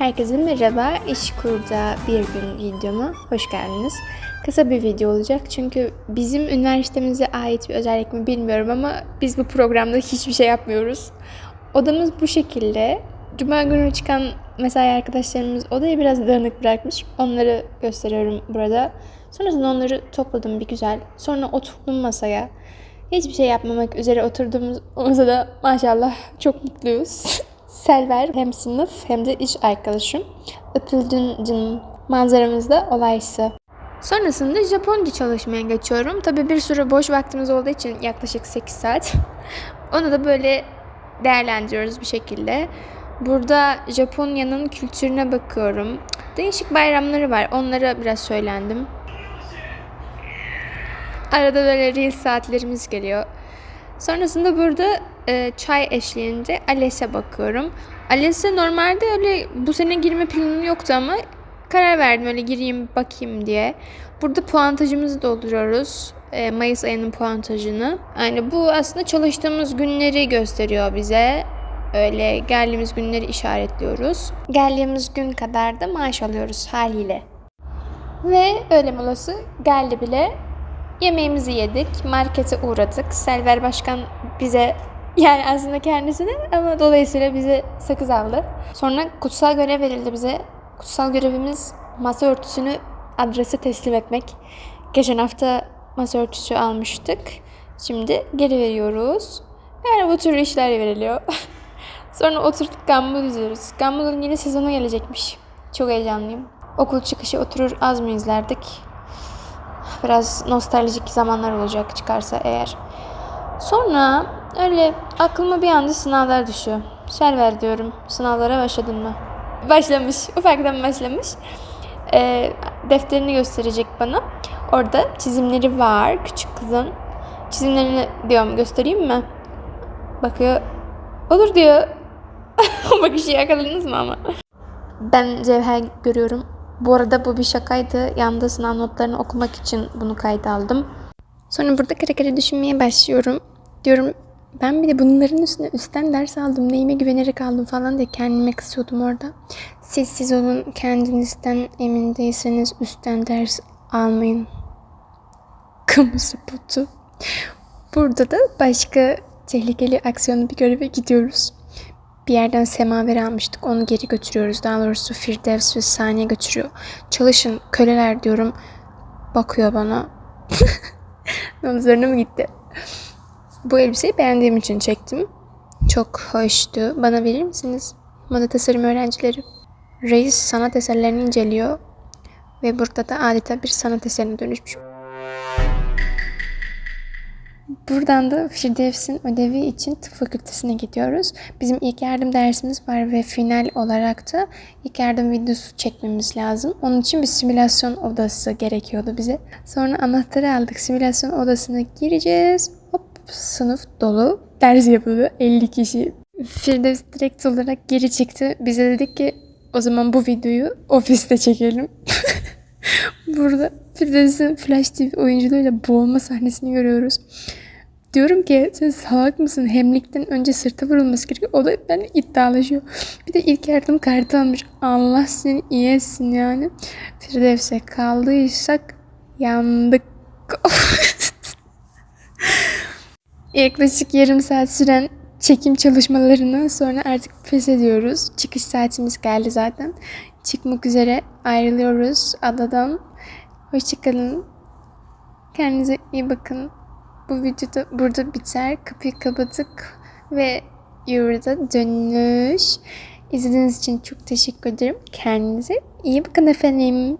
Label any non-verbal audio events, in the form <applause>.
Herkese merhaba. İş kurda bir gün videoma hoş geldiniz. Kısa bir video olacak çünkü bizim üniversitemize ait bir özellik mi bilmiyorum ama biz bu programda hiçbir şey yapmıyoruz. Odamız bu şekilde. Cuma günü çıkan mesai arkadaşlarımız odayı biraz dağınık bırakmış. Onları gösteriyorum burada. Sonrasında onları topladım bir güzel. Sonra oturdum masaya. Hiçbir şey yapmamak üzere oturduğumuz masada maşallah çok mutluyuz. <laughs> Selver hem sınıf hem de iş arkadaşım. Öpüldün canım. Manzaramızda olaysı. Sonrasında Japonca çalışmaya geçiyorum. Tabii bir sürü boş vaktimiz olduğu için yaklaşık 8 saat. <laughs> Onu da böyle değerlendiriyoruz bir şekilde. Burada Japonya'nın kültürüne bakıyorum. Değişik bayramları var. Onlara biraz söylendim. Arada böyle reel saatlerimiz geliyor. Sonrasında burada e, çay eşliğinde ALES'e bakıyorum. ALES'e normalde öyle bu sene girme planım yoktu ama karar verdim öyle gireyim bakayım diye. Burada puantajımızı dolduruyoruz. E, Mayıs ayının puantajını. Yani bu aslında çalıştığımız günleri gösteriyor bize. Öyle geldiğimiz günleri işaretliyoruz. Geldiğimiz gün kadar da maaş alıyoruz haliyle. Ve öğle molası geldi bile. Yemeğimizi yedik, markete uğradık. Selver Başkan bize <laughs> yani aslında kendisine ama dolayısıyla bize sakız aldı. Sonra kutsal görev verildi bize. Kutsal görevimiz masa örtüsünü adrese teslim etmek. Geçen hafta masa örtüsü almıştık. Şimdi geri veriyoruz. Yani bu tür işler veriliyor. <laughs> Sonra oturduk Gumball izliyoruz. Gumball'ın yeni sezonu gelecekmiş. Çok heyecanlıyım. Okul çıkışı oturur az mı izlerdik? Biraz nostaljik zamanlar olacak çıkarsa eğer. Sonra öyle aklıma bir anda sınavlar düşüyor. Server diyorum. Sınavlara başladın mı? Başlamış. Ufaktan başlamış. Ee, defterini gösterecek bana. Orada çizimleri var küçük kızın. Çizimlerini diyorum göstereyim mi? Bakıyor. Olur diyor. <laughs> bakışı yakaladınız mı ama? Ben cevher görüyorum. Bu arada bu bir şakaydı. Yanda sınav notlarını okumak için bunu kayda aldım. Sonra burada kare kare düşünmeye başlıyorum. Diyorum ben bir de bunların üstüne üstten ders aldım. Neyime güvenerek aldım falan diye kendime kısıyordum orada. Siz siz olun kendinizden emin değilseniz üstten ders almayın. Kamu spotu. Burada da başka tehlikeli aksiyonlu bir göreve gidiyoruz. Bir yerden semaver almıştık. Onu geri götürüyoruz. Daha doğrusu Firdevs ve Saniye götürüyor. Çalışın köleler diyorum. Bakıyor bana. <laughs> Omuzlarına mı gitti? Bu elbiseyi beğendiğim için çektim. Çok hoştu. Bana verir misiniz? Moda tasarım öğrencileri. Reis sanat eserlerini inceliyor. Ve burada da adeta bir sanat eserine dönüşmüş. Buradan da Firdevs'in ödevi için tıp fakültesine gidiyoruz. Bizim ilk yardım dersimiz var ve final olarak da ilk yardım videosu çekmemiz lazım. Onun için bir simülasyon odası gerekiyordu bize. Sonra anahtarı aldık. Simülasyon odasına gireceğiz. Sınıf dolu. Ders yapıldı. 50 kişi. Firdevs direkt olarak geri çıktı. Bize dedik ki o zaman bu videoyu ofiste çekelim. <laughs> Burada Firdevs'in Flash TV oyunculuğuyla boğulma sahnesini görüyoruz. Diyorum ki sen salak mısın? Hemlikten önce sırta vurulması gerekiyor. O da benimle iddialaşıyor. Bir de ilk yardım kartı almış. Allah seni iyi etsin yani. Firdevs'e kaldıysak yandık. <laughs> Yaklaşık yarım saat süren çekim çalışmalarından sonra artık pes ediyoruz. Çıkış saatimiz geldi zaten. Çıkmak üzere ayrılıyoruz adadan. Hoşçakalın. Kendinize iyi bakın. Bu video da burada biter. Kapıyı kapattık ve yurda dönüş. İzlediğiniz için çok teşekkür ederim. Kendinize iyi bakın efendim.